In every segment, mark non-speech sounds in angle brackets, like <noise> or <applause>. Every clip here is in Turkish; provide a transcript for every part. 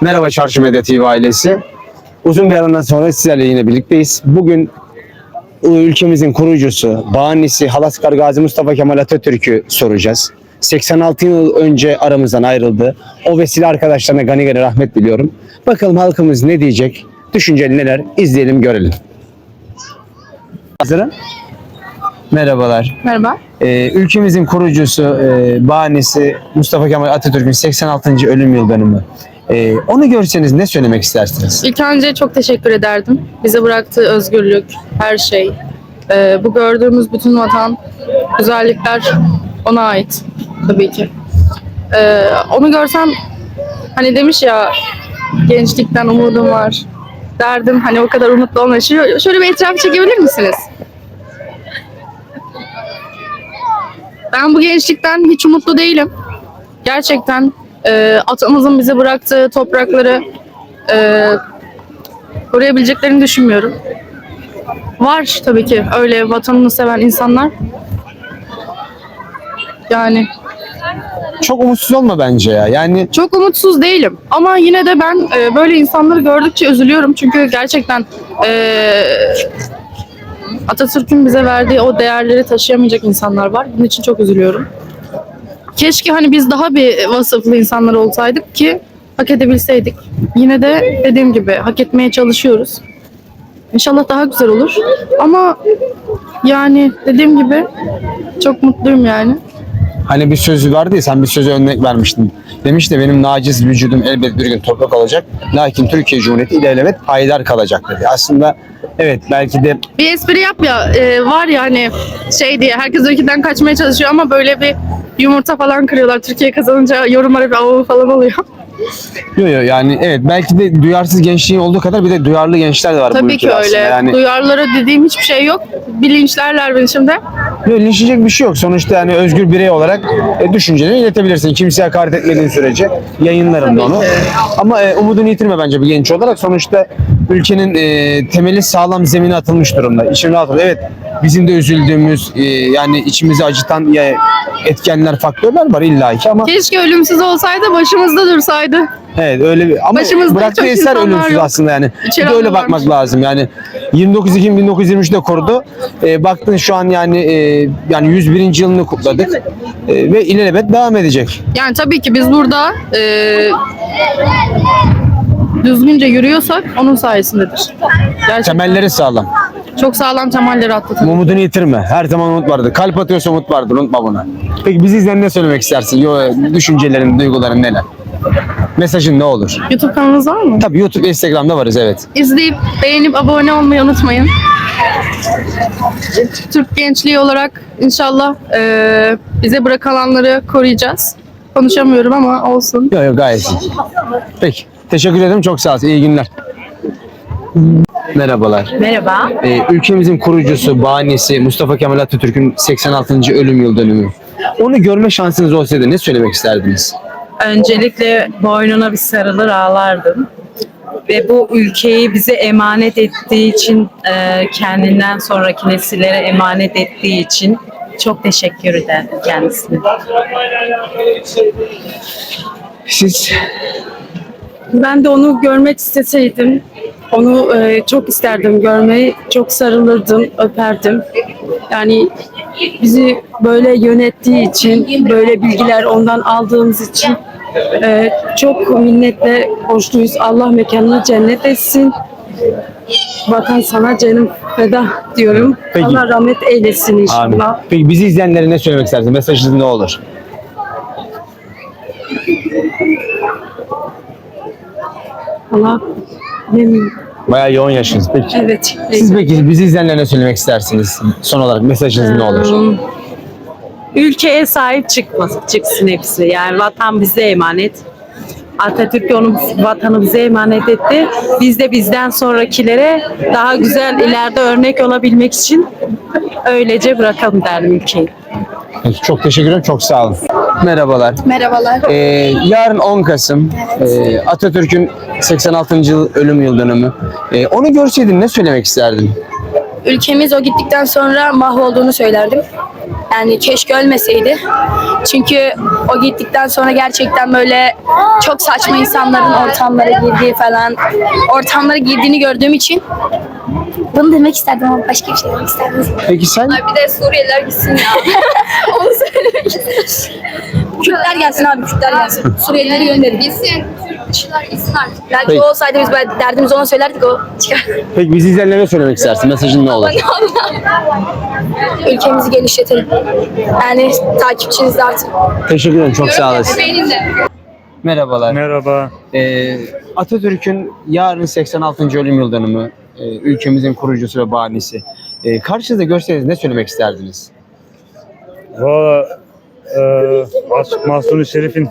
Merhaba Çarşı Medya TV ailesi. Uzun bir aradan sonra sizlerle yine birlikteyiz. Bugün ülkemizin kurucusu, bahanesi Halaskar Gazi Mustafa Kemal Atatürk'ü soracağız. 86 yıl önce aramızdan ayrıldı. O vesile arkadaşlarına gani gani rahmet diliyorum. Bakalım halkımız ne diyecek? Düşünceli neler? İzleyelim görelim. Hazırım. Merhabalar. Merhaba. Ee, ülkemizin kurucusu, e, bahanesi Mustafa Kemal Atatürk'ün 86. ölüm yıl dönümü. Ee, onu görseniz ne söylemek istersiniz? İlk önce çok teşekkür ederdim. Bize bıraktığı özgürlük, her şey. Ee, bu gördüğümüz bütün vatan, güzellikler ona ait tabii ki. Ee, onu görsem hani demiş ya gençlikten umudum var derdim hani o kadar umutlu olmayı. Şöyle, şöyle bir etraf çekebilir misiniz? Ben bu gençlikten hiç umutlu değilim. Gerçekten e, atamızın bize bıraktığı toprakları e, koruyabileceklerini düşünmüyorum. Var tabii ki öyle vatanını seven insanlar. Yani Çok umutsuz olma bence ya. Yani çok umutsuz değilim. Ama yine de ben e, böyle insanları gördükçe üzülüyorum. Çünkü gerçekten e, Atatürk'ün bize verdiği o değerleri taşıyamayacak insanlar var. Bunun için çok üzülüyorum. Keşke hani biz daha bir vasıflı insanlar olsaydık ki hak edebilseydik. Yine de dediğim gibi hak etmeye çalışıyoruz. İnşallah daha güzel olur. Ama yani dediğim gibi çok mutluyum yani. hani bir sözü vardı ya sen bir söze örnek vermiştin. Demiş de benim naciz vücudum elbet bir gün toprak olacak. Lakin Türkiye Cumhuriyeti ilelebet payidar kalacak dedi. Aslında evet belki de Bir espri yap ya e, var ya hani şey diye herkes ülkeden kaçmaya çalışıyor ama böyle bir yumurta falan kırıyorlar. Türkiye kazanınca yorumlara bir avu falan oluyor. <laughs> Yo yo yani evet belki de duyarsız gençliğin olduğu kadar bir de duyarlı gençler de var bu Tabii ki ülkede aslında. öyle. Yani Duyarlara dediğim hiçbir şey yok. Bilinçlerler beni şimdi. Yok, linçleyecek bir şey yok. Sonuçta yani özgür birey olarak e, düşünceni iletebilirsin. Kimseye hakaret etmediğin sürece yayınlarım da onu. Ama e, umudunu yitirme bence bir genç olarak. Sonuçta ülkenin e, temeli sağlam zemine atılmış durumda. İçin rahat ol. Evet bizim de üzüldüğümüz e, yani içimizi acıtan ya, etkenler, faktörler var illaki ama Keşke ölümsüz olsaydı başımızda dursaydı. Evet öyle bir ama Başımızda bıraktığı çok eser insanlar ölümsüz yok. aslında yani. İçeri bir de öyle alıyorlarmış. bakmak lazım yani. 29 Ekim 1923'te kurdu. E, baktın şu an yani e, yani 101. yılını kutladık. E, ve ilelebet devam edecek. Yani tabii ki biz burada e, düzgünce yürüyorsak onun sayesindedir. Gerçekten Temelleri sağlam. çok sağlam temelleri atlatalım. Umudunu yitirme. Her zaman umut vardır. Kalp atıyorsa umut vardır. Unutma bunu. Peki bizi izleyen ne söylemek istersin? Yo, düşüncelerin, duyguların neler? Mesajın ne olur? YouTube kanalınız var mı? Tabii YouTube ve Instagram'da varız evet. İzleyip beğenip abone olmayı unutmayın. Türk gençliği olarak inşallah eee, bize bırakılanları koruyacağız. Konuşamıyorum ama olsun. Yok yok gayet iyi. Peki. Teşekkür ederim. Çok sağ olun. İyi günler. Merhabalar. Merhaba. Ee, ülkemizin kurucusu, bahanesi Mustafa Kemal Atatürk'ün 86. ölüm yıl dönümü. Onu görme şansınız olsaydı ne söylemek isterdiniz? Öncelikle boynuna bir sarılır ağlardım. Ve bu ülkeyi bize emanet ettiği için, e, kendinden sonraki nesillere emanet ettiği için çok teşekkür ederim kendisine. Siz Ben de onu görmek isteseydim, onu e, çok isterdim görmeyi. Çok sarılırdım, öperdim. Yani bizi böyle yönettiği için, böyle bilgiler ondan aldığımız için e, çok minnetle borçluyuz. Allah mekanını cennet etsin. Vatan sana canım feda diyorum. Peki. Allah rahmet eylesin inşallah. Amin. Peki bizi izleyenlere ne söylemek istersiniz? Mesajınız ne olur? Allah Bayağı yoğun yaşınız. Peki. Evet. Siz peki bizi izleyenlere ne söylemek istersiniz? Son olarak mesajınız ne olur? Ülkeye sahip çıkmasın, çıksın hepsi. Yani vatan bize emanet. Atatürk onun vatanı bize emanet etti. Biz de bizden sonrakilere daha güzel ileride örnek olabilmek için öylece bırakalım derdim ülkeyi. Peki, çok teşekkür ederim. Çok sağ olun. Merhabalar. Merhabalar. Ee, yarın 10 Kasım ee, Atatürk'ün 86. yıl ölüm yıl dönümü. Ee, onu görseydin ne söylemek isterdin? ülkemiz o gittikten sonra mahvolduğunu söylerdim. Yani keşke ölmeseydi. Çünkü o gittikten sonra gerçekten böyle çok saçma insanların ortamlara girdiği falan, ortamlara girdiğini gördüğüm için bunu demek isterdim ama başka bir şey demek isterdim. Peki sen? Ay bir de Suriyeliler gitsin ya. <laughs> Onu söylemek. Kürtler gelsin abi, Kürtler gelsin. Suriyelileri gönderin. Gitsin. Türk kişiler gitsin artık. Belki Peki. o olsaydı biz böyle derdimizi ona söylerdik o çıkar. Peki bizi izleyenlere söylemek istersin? Mesajın ne olur? Ülkemizi genişletelim. Yani takipçiniz de artık. Teşekkür ederim. Çok sağ olasın. Benim de. Merhabalar. Merhaba. Ee, Atatürk'ün yarın 86. ölüm yıl dönümü. Ee, ülkemizin kurucusu ve banisi. Ee, karşınızda görseniz ne söylemek isterdiniz? Valla e, Aşık Mahsuni Şerif'in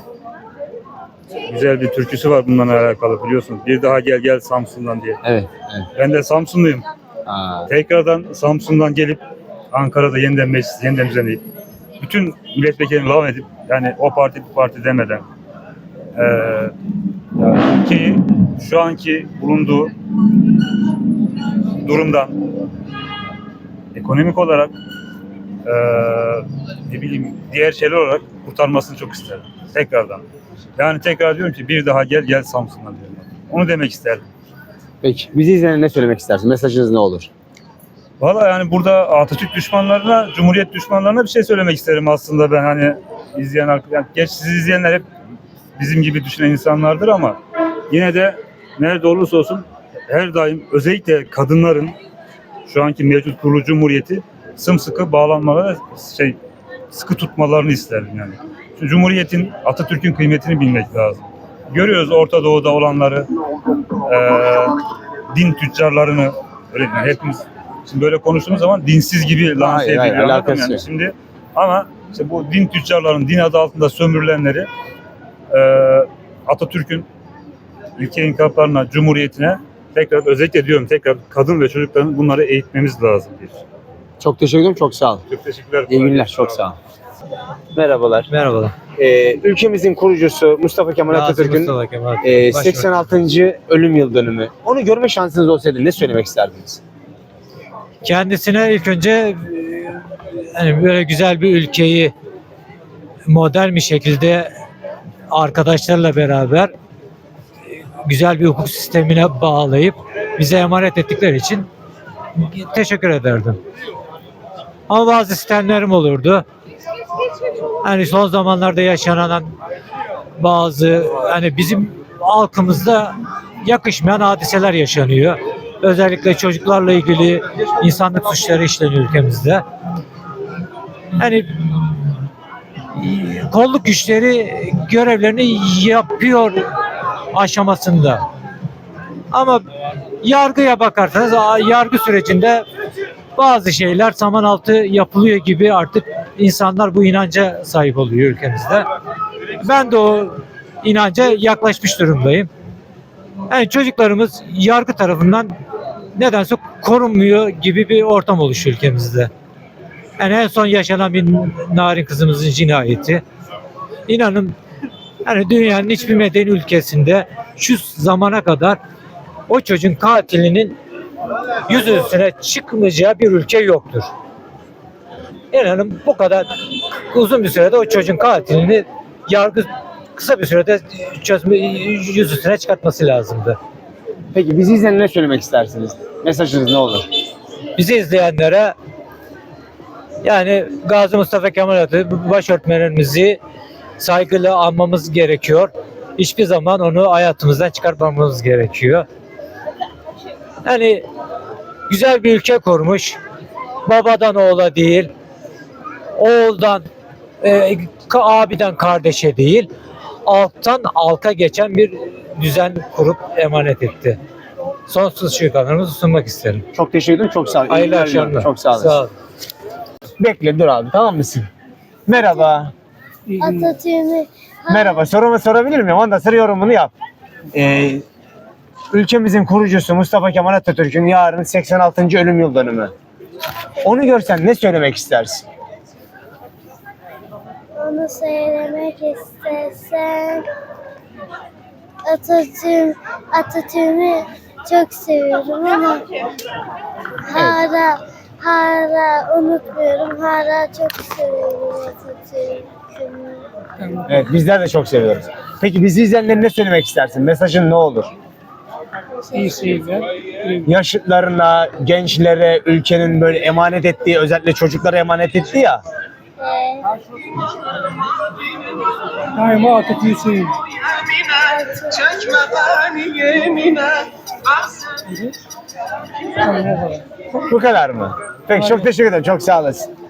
güzel bir türküsü var bundan alakalı biliyorsunuz. Bir daha gel gel Samsun'dan diye. Evet. evet. Ben de Samsunluyum. Aa, Tekrardan Samsun'dan gelip Ankara'da yeniden meclis yeniden düzenleyip bütün milletvekillerini lav edip yani o parti bu parti demeden e, ülkeyi şu anki bulunduğu durumdan ekonomik olarak e, ne bileyim diğer şeyler olarak kurtarmasını çok isterim. Tekrardan. Yani tekrar diyorum ki bir daha gel gel Samsun'dan diyorum. Onu demek isterdim. peki. Bizi izleyenlere ne söylemek istersin? Mesajınız ne olur? Valla yani burada Atatürk düşmanlarına, Cumhuriyet düşmanlarına bir şey söylemek isterim aslında ben hani izleyen ark- yani geç sizi izleyenler hep bizim gibi düşünen insanlardır ama yine de nerede olursa olsun her daim özellikle kadınların şu anki mevcut kurulu cumhuriyeti sımsıkı bağlanmaları şey sıkı tutmalarını isterim yani. Çünkü Cumhuriyetin Atatürk'ün kıymetini bilmek lazım. Görüyoruz Orta Doğu'da olanları, eee, din tüccarlarını öyle diyeyim, hepimiz Şimdi böyle konuştuğumuz zaman dinsiz gibi lanse ediliyor. yani? Şimdi ama işte bu din tüccarların din adı altında sömürülenleri e, Atatürk'ün ülke inkılaplarına, cumhuriyetine tekrar özellikle diyorum tekrar kadın ve çocukların bunları eğitmemiz lazım bir. Çok teşekkür ederim. Çok sağ olun. Çok teşekkürler. İyi günler. Çok sağ olun. Merhabalar. Merhabalar. Ee, ülkemizin kurucusu Mustafa Kemal Gazi Atatürk'ün Mustafa Kemal e, Başbakan. 86. ölüm yıl dönümü. Onu görme şansınız olsaydı ne söylemek isterdiniz? Kendisine ilk önce e, hani böyle güzel bir ülkeyi modern bir şekilde arkadaşlarla beraber e, güzel bir hukuk sistemine bağlayıp bize emanet ettikleri için teşekkür ederdim. Ama bazı sistemlerim olurdu. Hani son zamanlarda yaşanan bazı hani bizim halkımızda yakışmayan hadiseler yaşanıyor. Özellikle çocuklarla ilgili insanlık suçları işleniyor ülkemizde. Hani kolluk güçleri görevlerini yapıyor aşamasında. Ama yargıya bakarsanız yargı sürecinde bazı şeyler saman altı yapılıyor gibi artık insanlar bu inanca sahip oluyor ülkemizde. Ben de o inanca yaklaşmış durumdayım. Yani çocuklarımız yargı tarafından nedense korunmuyor gibi bir ortam oluşuyor ülkemizde. Yani en son yaşanan bir narin kızımızın cinayeti. İnanın yani dünyanın hiçbir medeni ülkesinde şu zamana kadar o çocuğun katilinin yüzüstüne çıkmayacağı bir ülke yoktur. İnanın bu kadar uzun bir sürede o çocuğun katilini yargı kısa bir sürede çözme, yüzüstüne çıkartması lazımdı. Peki bizi izleyenlere ne söylemek istersiniz? Mesajınız ne olur? bizi izleyenlere yani Gazi Mustafa Kemal Atatürk başörtmenimizi saygıyla anmamız gerekiyor. Hiçbir zaman onu hayatımızdan çıkartmamamız gerekiyor. Yani güzel bir ülke kurmuş. Babadan oğula değil, oğuldan e, abiden kardeşe değil, alttan alta geçen bir düzen kurup emanet etti. Sonsuz şükranlarımızı sunmak isterim. Çok teşekkür ederim. Çok sağ olun. Hayırlı akşamlar. Çok sağ olun. Sağ olun. Bekle dur abi tamam mısın? Merhaba. Atatürk'ü Merhaba. Sorumu sorabilir miyim? Ondan sonra yorumunu yap. Ee, ülkemizin kurucusu Mustafa Kemal Atatürk'ün yarın 86. ölüm yıl dönümü. Onu görsen ne söylemek istersin? onu söylemek istesem Atatürk Atatürk'ü çok seviyorum ama hala hala unutmuyorum. Hala çok seviyorum Atatürk'ümü. Evet bizler de çok seviyoruz. Peki bizi izleyenlere ne söylemek istersin? Mesajın ne olur? İyi seyirler. Yaşıtlarına, gençlere, ülkenin böyle emanet ettiği, özellikle çocuklara emanet etti ya. Ee, Daima Atatürk'ü seveyim. Bu kadar mı? Peki çok teşekkür ederim. Çok sağ olasın.